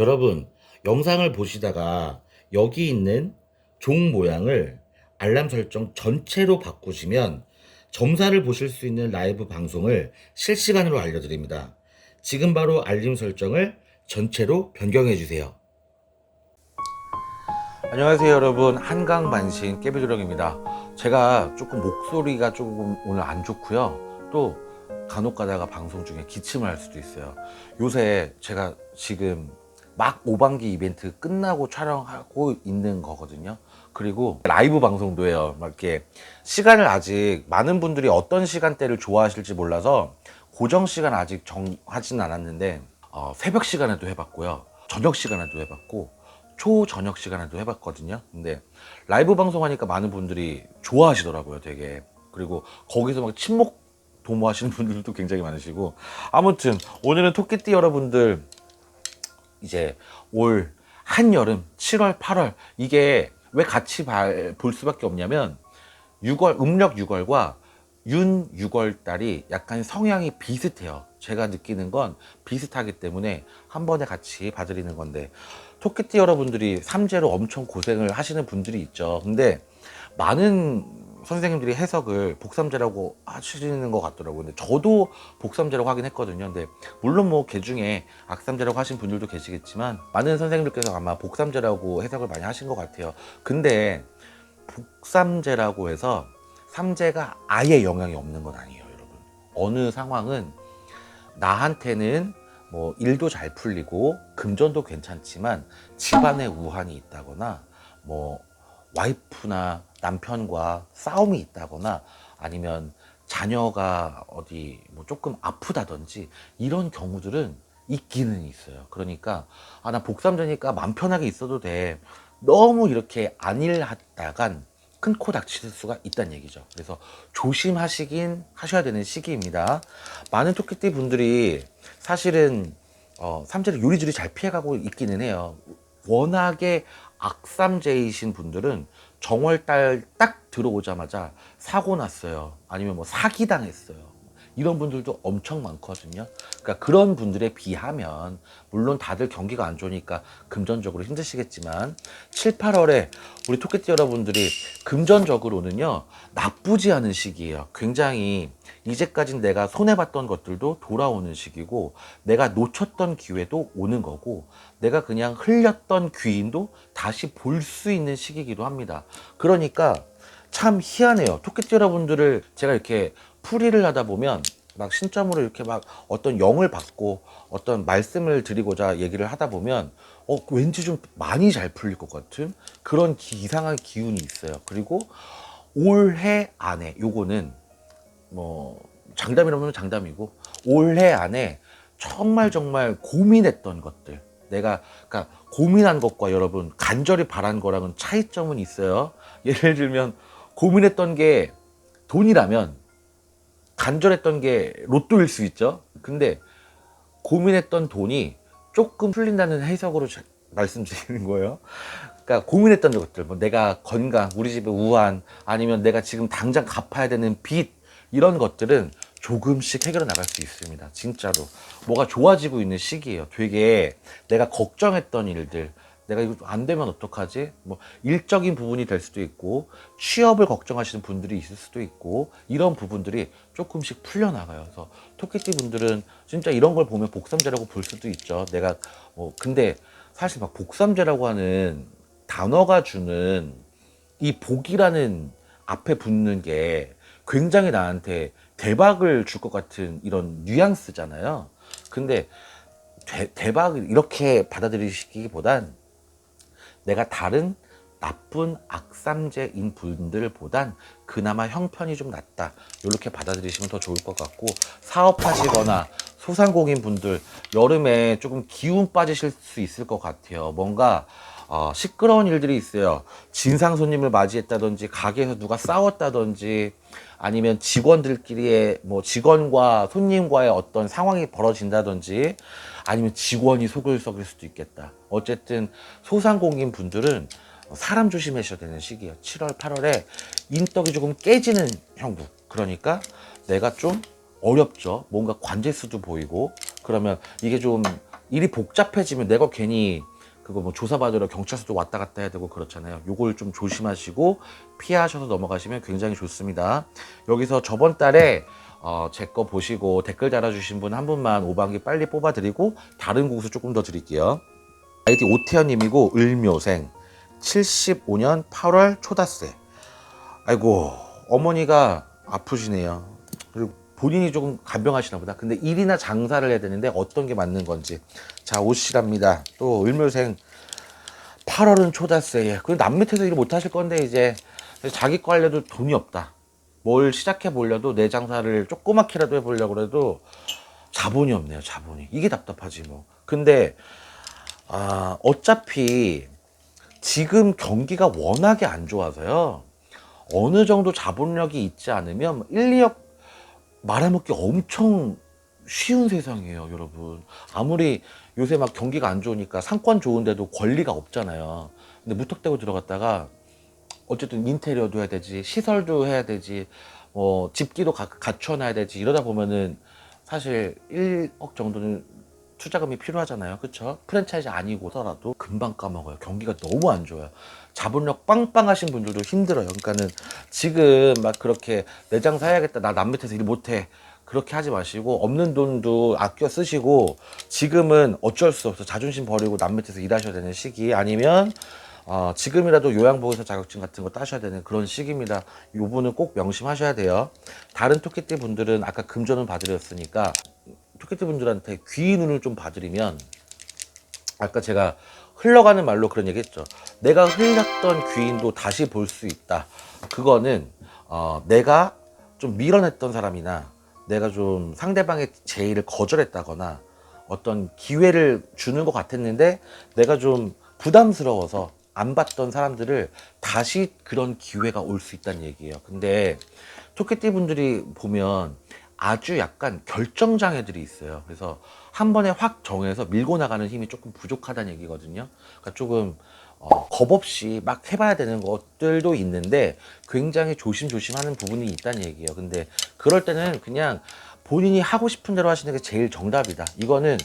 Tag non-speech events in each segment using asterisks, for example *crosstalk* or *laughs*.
여러분, 영상을 보시다가 여기 있는 종 모양을 알람 설정 전체로 바꾸시면 점사를 보실 수 있는 라이브 방송을 실시간으로 알려드립니다. 지금 바로 알림 설정을 전체로 변경해 주세요. 안녕하세요 여러분 한강만신 깨비조령입니다 제가 조금 목소리가 조금 오늘 안 좋고요 또 간혹 가다가 방송 중에 기침을 할 수도 있어요 요새 제가 지금 막 5반기 이벤트 끝나고 촬영하고 있는 거거든요 그리고 라이브 방송도 해요 막 이렇게 시간을 아직 많은 분들이 어떤 시간대를 좋아하실지 몰라서 고정 시간 아직 정하진 않았는데 어, 새벽 시간에도 해봤고요 저녁 시간에도 해봤고 초저녁 시간에도 해봤거든요. 근데 라이브 방송하니까 많은 분들이 좋아하시더라고요, 되게. 그리고 거기서 막 침묵 도모하시는 *laughs* 분들도 굉장히 많으시고. 아무튼 오늘은 토끼띠 여러분들 이제 올 한여름 7월, 8월 이게 왜 같이 발- 볼 수밖에 없냐면 6월 음력 6월과 윤 6월 달이 약간 성향이 비슷해요. 제가 느끼는 건 비슷하기 때문에 한 번에 같이 봐드리는 건데 토끼띠 여러분들이 삼재로 엄청 고생을 하시는 분들이 있죠. 근데 많은 선생님들이 해석을 복삼재라고 하시는 것 같더라고요. 근데 저도 복삼재라고 하긴 했거든요. 근데 물론 뭐 개 중에 악삼재라고 하신 분들도 계시겠지만 많은 선생님들께서 아마 복삼재라고 해석을 많이 하신 것 같아요. 근데 복삼재라고 해서 삼재가 아예 영향이 없는 건 아니에요, 여러분. 어느 상황은 나한테는 뭐 일도 잘 풀리고 금전도 괜찮지만 집안에 우환이 있다거나 뭐 와이프나 남편과 싸움이 있다거나 아니면 자녀가 어디 뭐 조금 아프다든지 이런 경우들은 있기는 있어요. 그러니까 아 나 복삼자니까 맘 편하게 있어도 돼. 너무 이렇게 안일하다간 큰 코 닥칠 수가 있다는 얘기죠. 그래서 조심하시긴 하셔야 되는 시기입니다. 많은 토끼띠 분들이 사실은 어, 삼재를 요리조리 잘 피해가고 있기는 해요. 워낙에 악삼재이신 분들은 정월달 딱 들어오자마자 사고 났어요. 아니면 뭐 사기 당했어요. 이런 분들도 엄청 많거든요. 그러니까 그런 분들에 비하면 물론 다들 경기가 안 좋으니까 금전적으로 힘드시겠지만 7, 8월에 우리 토끼띠 여러분들이 금전적으로는요 나쁘지 않은 시기예요. 굉장히 이제까진 내가 손해봤던 것들도 돌아오는 시기고 내가 놓쳤던 기회도 오는 거고 내가 그냥 흘렸던 귀인도 다시 볼 수 있는 시기이기도 합니다. 그러니까 참 희한해요. 토끼띠 여러분들을 제가 이렇게 풀이를 하다 보면 막 신점으로 이렇게 막 어떤 영을 받고 어떤 말씀을 드리고자 얘기를 하다 보면 어 왠지 좀 많이 잘 풀릴 것 같은 그런 기- 이상한 기운이 있어요. 그리고 올해 안에 요거는 뭐 장담이라면 장담이고 올해 안에 정말 정말 고민했던 것들 내가 그러니까 고민한 것과 여러분 간절히 바란 거랑은 차이점은 있어요. 예를 들면 고민했던 게 돈이라면 간절했던 게 로또일 수 있죠. 근데 고민했던 돈이 조금 풀린다는 해석으로 자- 말씀드리는 거예요. 그러니까 고민했던 것들, 뭐 내가 건강, 우리 집의 우한, 아니면 내가 지금 당장 갚아야 되는 빚 이런 것들은 조금씩 해결해 나갈 수 있습니다. 진짜로 뭐가 좋아지고 있는 시기예요. 되게 내가 걱정했던 일들, 내가 이거 안 되면 어떡하지? 뭐 일적인 부분이 될 수도 있고 취업을 걱정하시는 분들이 있을 수도 있고 이런 부분들이 조금씩 풀려나가요. 그래서 토끼띠 분들은 진짜 이런 걸 보면 복삼재라고 볼 수도 있죠. 내가 뭐 근데 사실 막 복삼재라고 하는 단어가 주는 이 복이라는 앞에 붙는 게 굉장히 나한테 대박을 줄 것 같은 이런 뉘앙스잖아요. 근데 대, 대박을 이렇게 받아들이시기보단 내가 다른 나쁜 악삼재인 분들보단 그나마 형편이 좀 낫다. 이렇게 받아들이시면 더 좋을 것 같고 사업하시거나 소상공인 분들 여름에 조금 기운 빠지실 수 있을 것 같아요. 뭔가 어, 시끄러운 일들이 있어요. 진상 손님을 맞이했다든지 가게에서 누가 싸웠다든지 아니면 직원들끼리의 뭐 직원과 손님과의 어떤 상황이 벌어진다든지 아니면 직원이 속을 썩일 수도 있겠다. 어쨌든 소상공인 분들은 사람 조심하셔야 되는 시기예요. 7월, 8월에 인덕이 조금 깨지는 형국. 그러니까 내가 좀 어렵죠. 뭔가 관제수도 보이고 그러면 이게 좀 일이 복잡해지면 내가 괜히 그거 뭐 조사받으러 경찰서도 왔다 갔다 해야 되고 그렇잖아요. 요걸 좀 조심하시고 피하셔서 넘어가시면 굉장히 좋습니다. 여기서 저번 달에 어, 제 거 보시고 댓글 달아주신 분 한 분만 5반기 빨리 뽑아드리고 다른 공수 조금 더 드릴게요. 아이디 오태현님이고 을묘생 75년 8월 초다세. 아이고 어머니가 아프시네요. 그리고 본인이 조금 간병하시나 보다. 근데 일이나 장사를 해야 되는데 어떤 게 맞는 건지. 자 오시랍니다. 또 을묘생 8월은 초다세에. 그 남밑에서 일 못 하실 건데 이제 자기 거 하려도 돈이 없다. 뭘 시작해 보려도 내 장사를 조그맣게라도 해보려고 그래도 자본이 없네요. 자본이. 이게 답답하지 뭐. 근데 아 어차피 지금 경기가 워낙에 안 좋아서요. 어느 정도 자본력이 있지 않으면 1, 2억 말아먹기 엄청 쉬운 세상이에요, 여러분. 아무리 요새 막 경기가 안 좋으니까 상권 좋은데도 권리가 없잖아요. 근데 무턱대고 들어갔다가 어쨌든 인테리어도 해야 되지, 시설도 해야 되지, 뭐 집기도 가- 갖춰놔야 되지 이러다 보면은 사실 1억 정도는 투자금이 필요하잖아요. 그쵸? 프랜차이즈 아니고서라도 금방 까먹어요. 경기가 너무 안 좋아요. 자본력 빵빵하신 분들도 힘들어요. 그러니까는 지금 막 그렇게 내장 사야겠다. 나 남 밑에서 일 못해. 그렇게 하지 마시고 없는 돈도 아껴 쓰시고 지금은 어쩔 수 없어. 자존심 버리고 남 밑에서 일하셔야 되는 시기 아니면 어, 지금이라도 요양보호사 자격증 같은 거 따셔야 되는 그런 시기입니다. 요 부분은 꼭 명심하셔야 돼요. 다른 토끼띠 분들은 아까 금전은 봐드렸으니까 토끼띠 분들한테 귀 눈을 좀 봐드리면 아까 제가 흘러가는 말로 그런 얘기 했죠. 내가 흘렸던 귀인도 다시 볼 수 있다. 그거는 어, 내가 좀 밀어냈던 사람이나 내가 좀 상대방의 제의를 거절했다거나 어떤 기회를 주는 것 같았는데 내가 좀 부담스러워서 안 받던 사람들을 다시 그런 기회가 올 수 있다는 얘기예요. 근데 토끼띠 분들이 보면 아주 약간 결정장애들이 있어요. 그래서 한 번에 확 정해서 밀고 나가는 힘이 조금 부족하다는 얘기거든요. 그러니까 조금 어, 겁 없이 막 해봐야 되는 것들도 있는데 굉장히 조심조심 하는 부분이 있다는 얘기예요. 근데 그럴 때는 그냥 본인이 하고 싶은 대로 하시는 게 제일 정답이다. 이거는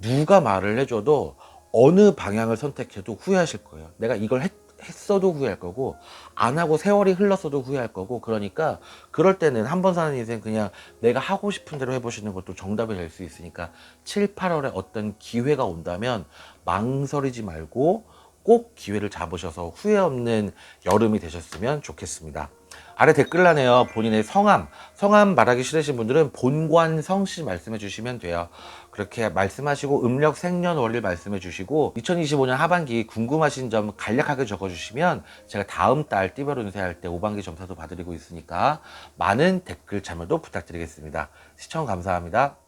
누가 말을 해줘도 어느 방향을 선택해도 후회하실 거예요. 내가 이걸 했, 했어도 후회할 거고 안 하고 세월이 흘렀어도 후회할 거고 그러니까 그럴 때는 한 번 사는 인생 그냥 내가 하고 싶은 대로 해보시는 것도 정답이 될 수 있으니까 7, 8월에 어떤 기회가 온다면 망설이지 말고 꼭 기회를 잡으셔서 후회 없는 여름이 되셨으면 좋겠습니다. 아래 댓글란에요. 본인의 성함, 성함 말하기 싫으신 분들은 본관 성씨 말씀해 주시면 돼요. 그렇게 말씀하시고 음력 생년월일 말씀해 주시고 2025년 하반기 궁금하신 점 간략하게 적어 주시면 제가 다음 달 띠별 운세할 때 5반기 점사도 봐드리고 있으니까 많은 댓글 참여도 부탁드리겠습니다. 시청 감사합니다.